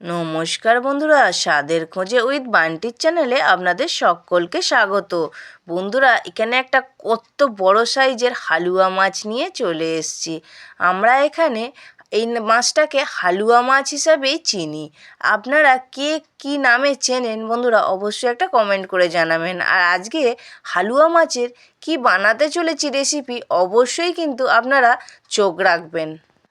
নমস্কার বন্ধুরা, স্বাদের খোঁজে উইথ বান্টির চ্যানেলে আপনাদের সকলকে স্বাগত। বন্ধুরা, এখানে একটা কত বড় সাইজের হালুয়া মাছ নিয়ে চলে এসেছি। আমরা এখানে এই মাছটাকে হালুয়া মাছ হিসাবেই চিনি। আপনারা কে কী নামে চেনেন বন্ধুরা, অবশ্যই একটা কমেন্ট করে জানাবেন। আর আজকে হালুয়া মাছের কি বানাতে চলেছি রেসিপি, অবশ্যই কিন্তু আপনারা চোখ রাখবেন।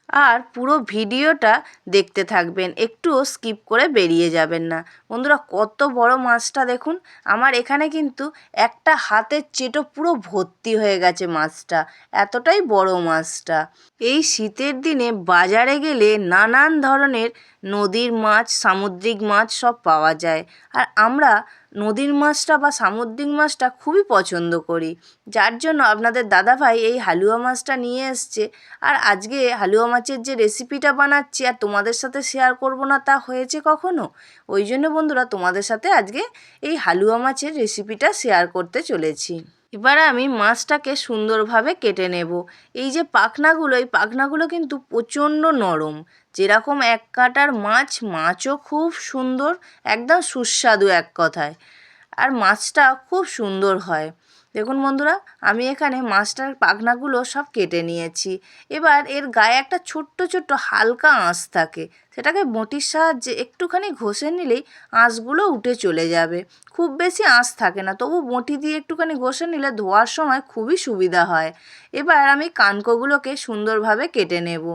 আর পুরো ভিডিওটা দেখতে থাকবেন। একটুও স্কিপ করে বেরিয়ে যাবেন না। বন্ধুরা, কত বড় মাছটা দেখুন। আমার এখানে কিন্তু একটা হাতের চেটো পুরো ভর্তি হয়ে গেছে মাছটা। এতটাই বড় মাছটা। এই শীতের দিনে বাজারে গেলে নানান ধরনের নদীর মাছ, সামুদ্রিক মাছ সব পাওয়া যায়। আর আমরা নদীর মাছটা বা সামুদ্রিক মাছটা খুবই পছন্দ করি। যার জন্য আপনাদের দাদাভাই এই হালুয়া মাছটা নিয়ে এসছে। আর আজকে হালুয়া মাছের যে রেসিপিটা বানাচ্ছি আর তোমাদের সাথে শেয়ার করব না তা হয়েছে কখনো? ওই জন্য বন্ধুরা তোমাদের সাথে আজকে এই হালুয়া মাছের রেসিপিটা শেয়ার করতে চলেছি। এবার আমি মাছটাকে সুন্দরভাবে কেটে নেব। এই যে পাখনাগুলো, এই পাখনাগুলো কিন্তু প্রচণ্ড নরম। যেরকম এক কাটার মাছ, মাছও খুব সুন্দর, একদম সুস্বাদু এক কথায়। আর মাছটা খুব সুন্দর হয়। দেখুন বন্ধুরা, আমি এখানে মাছটার পাখনাগুলো সব কেটে নিয়েছি। এবার এর গায়ে একটা ছোট্ট ছোট্ট হালকা আঁশ থাকে। সেটাকে বটির সাহায্যে একটুখানি ঘষে নিলেই আঁশগুলো উঠে চলে যাবে। খুব বেশি আঁশ থাকে না, তবু বটি দিয়ে একটুখানি ঘষে নিলে ধোয়ার সময় খুবই সুবিধা হয়। এবার আমি কানকোগুলোকে সুন্দরভাবে কেটে নেব।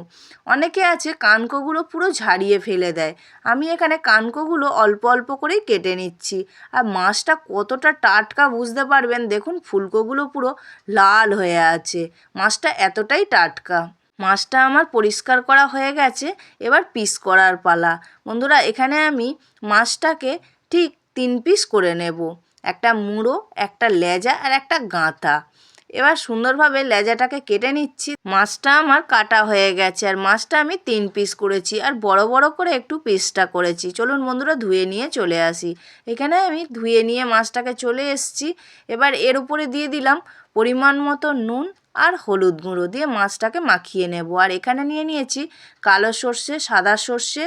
অনেকে আছে কানকোগুলো পুরো ঝাড়িয়ে ফেলে দেয়। আমি এখানে কানকোগুলো অল্প অল্প করেই কেটে নিচ্ছি। আর মাছটা কতটা টাটকা বুঝতে পারবেন? দেখুন, ফুলকোগুলো পুরো লাল হয়ে আছে। মাছটা এতটাই টাটকা। মাছটা আমার পরিষ্কার করা হয়ে গেছে, এবার পিস করার পালা। বন্ধুরা, এখানে আমি মাছটাকে ঠিক তিন পিস করে নেব। একটা মুড়ো, একটা লেজা আর একটা গাঁথা। এবার সুন্দরভাবে লেজাটাকে কেটে নিচ্ছি। মাছটা আমার কাটা হয়ে গেছে আর মাছটা আমি তিন পিস করেছি আর বড় বড় করে একটু পিসটা করেছি। চলুন বন্ধুরা, ধুয়ে নিয়ে চলে আসি। এখানে আমি ধুয়ে নিয়ে মাছটাকে চলে এসছি। এবার এর উপরে দিয়ে দিলাম পরিমাণ মতো নুন আর হলুদ গুঁড়ো দিয়ে মাছটাকে মাখিয়ে নেব। আর এখানে নিয়ে নিয়েছি কালো সর্ষে, সাদা সর্ষে,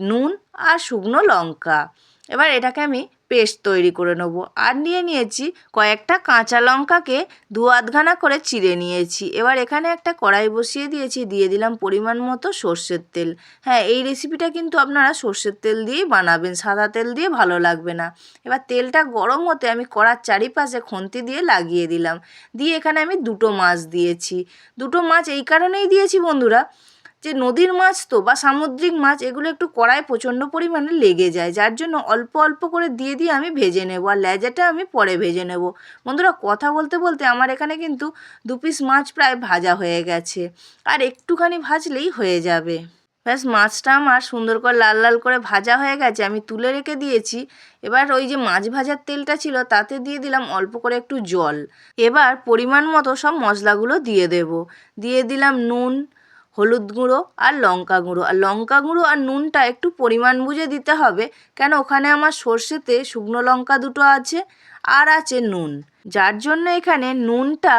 নুন আর শুকনো লঙ্কা। এবার এটাকে আমি পেস্ট তৈরি করে নেব। আর নিয়ে নিয়েছি কয়েকটা কাঁচা লঙ্কাকে দু আধখানা করে চিড়ে নিয়েছি। এবার এখানে একটা কড়াই বসিয়ে দিয়েছি, দিয়ে দিলাম পরিমাণ মতো সর্ষের তেল। হ্যাঁ এই রেসিপিটা কিন্তু আপনারা সর্ষের তেল দিয়েই বানাবেন, সাদা তেল দিয়ে ভালো লাগবে না। এবার তেলটা গরম হতে আমি কড়ার চারিপাশে খন্তি দিয়ে লাগিয়ে দিলাম। দিয়ে এখানে আমি দুটো মাছ দিয়েছি। দুটো মাছ এই কারণেই দিয়েছি বন্ধুরা যে নদীর মাছ তো বা সামুদ্রিক মাছ, এগুলো একটু কড়ায় প্রচণ্ড পরিমাণে লেগে যায়। যার জন্য অল্প অল্প করে দিয়ে দিয়ে আমি ভেজে নেব আর লেজাটা আমি পরে ভেজে নেব। বন্ধুরা, কথা বলতে বলতে আমার এখানে কিন্তু দু পিস মাছ প্রায় ভাজা হয়ে গেছে। আর একটুখানি ভাজলেই হয়ে যাবে। ব্যাস, মাছটা আমার সুন্দর করে লাল লাল করে ভাজা হয়ে গেছে। আমি তুলে রেখে দিয়েছি। এবার ওই যে মাছ ভাজার তেলটা ছিল, তাতে দিয়ে দিলাম অল্প করে একটু জল। এবার পরিমাণ মতো সব মশলাগুলো দিয়ে দেব। দিয়ে দিলাম নুন হলুদ গুঁড়ো আর লঙ্কা গুঁড়ো। আর লঙ্কা গুঁড়ো আর নুনটা একটু পরিমাণ বুঝে দিতে হবে, কেন ওখানে আমার সর্ষেতে শুকনো লঙ্কা দুটো আছে আর আছে নুন। যার জন্য এখানে নুনটা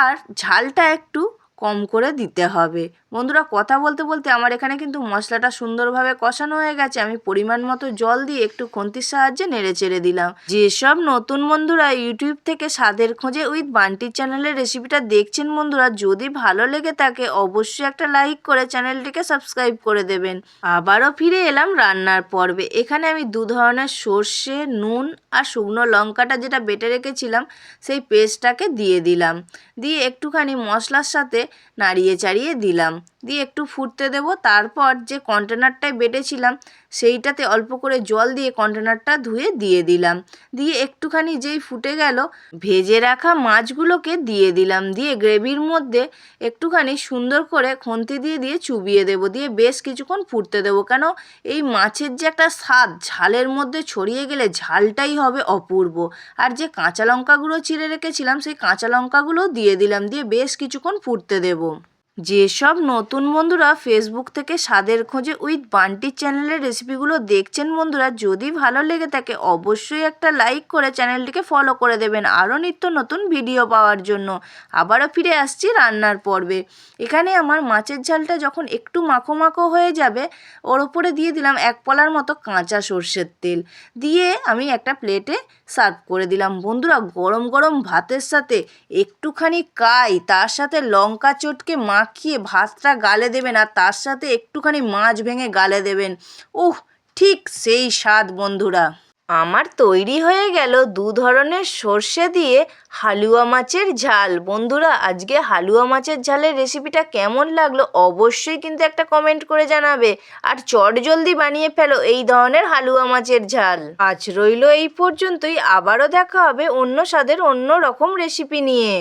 আর ঝালটা একটু কম করে দিতে হবে। বন্ধুরা, কথা বলতে বলতে আমার এখানে কিন্তু মশলাটা সুন্দরভাবে কষানো হয়ে গেছে। আমি পরিমাণ মতো জল দিয়ে একটু খন্তির সাহায্যে নেড়ে চেড়ে দিলাম। যেসব নতুন বন্ধুরা ইউটিউব থেকে স্বাদের খোঁজে উইথ বান্টির চ্যানেলের রেসিপিটা দেখছেন বন্ধুরা, যদি ভালো লেগে থাকে অবশ্যই একটা লাইক করে চ্যানেলটিকে সাবস্ক্রাইব করে দেবেন। আবারও ফিরে এলাম রান্নার পর্বে। এখানে আমি দু ধরনের সর্ষে, নুন আর শুকনো লঙ্কাটা যেটা বেটে রেখেছিলাম, সেই পেস্টটাকে দিয়ে দিলাম। দিয়ে একটুখানি মশলার সাথে নাড়িয়ে চাড়িয়ে দিলাম। দিয়ে একটু ফুটতে দেব। তারপর যে কন্টেনারটায় বেটেছিলাম, সেইটাতে অল্প করে জল দিয়ে কন্টেনারটা ধুয়ে দিয়ে দিলাম। দিয়ে একটুখানি যেই ফুটে গেল, ভেজে রাখা মাছগুলোকে দিয়ে দিলাম। দিয়ে গ্রেভির মধ্যে একটুখানি সুন্দর করে খন্তি দিয়ে দিয়ে চুবিয়ে দেব। দিয়ে বেশ কিছুক্ষণ ফুটতে দেবো। কেন, এই মাছের যে একটা স্বাদ, ঝালের মধ্যে ছড়িয়ে গেলে ঝালটাই হবে অপূর্ব। আর যে কাঁচা লঙ্কাগুলো চিড়ে রেখেছিলাম, সেই কাঁচা লঙ্কাগুলোও দিয়ে দিলাম। দিয়ে বেশ কিছুক্ষণ ফুটতে দেবো। যেসব নতুন বন্ধুরা ফেসবুক থেকে স্বাদের খোঁজে উইথ বান্টি চ্যানেলের রেসিপিগুলো দেখছেন বন্ধুরা, যদি ভালো লেগে থাকে, অবশ্যই একটা লাইক করে চ্যানেলটিকে ফলো করে দেবেন আরও নিত্য নতুন ভিডিও পাওয়ার জন্য। আবারও ফিরে আসছি রান্নার পর্বে। এখানে আমার মাছের ঝালটা যখন একটু মাখো মাখো হয়ে যাবে, ওর ওপরে দিয়ে দিলাম এক পলার মতো কাঁচা সর্ষের তেল। দিয়ে আমি একটা প্লেটে সার্ভ করে দিলাম। বন্ধুরা, গরম গরম ভাতের সাথে একটুখানি কাই, তার সাথে লঙ্কা চটকে মাখিয়ে ভাতটা গালে দেবেন আর তার সাথে একটুখানি মাছ ভেঙে গালে দেবেন। উহ ঠিক সেই স্বাদ বন্ধুরা। আমার তৈরি হয়ে গেল দু ধরনের সর্ষে দিয়ে হালুয়া মাছের ঝাল। বন্ধুরা, আজকে হালুয়া মাছের ঝালের রেসিপিটা কেমন লাগল অবশ্যই কিন্তু একটা কমেন্ট করে জানাবে। আর চট জলদি বানিয়ে ফেলো এই ধরনের হালুয়া মাছের ঝাল। আজ রইল এই পর্যন্তই। আবারও দেখা হবে অন্য স্বাদের অন্য রকম রেসিপি নিয়ে।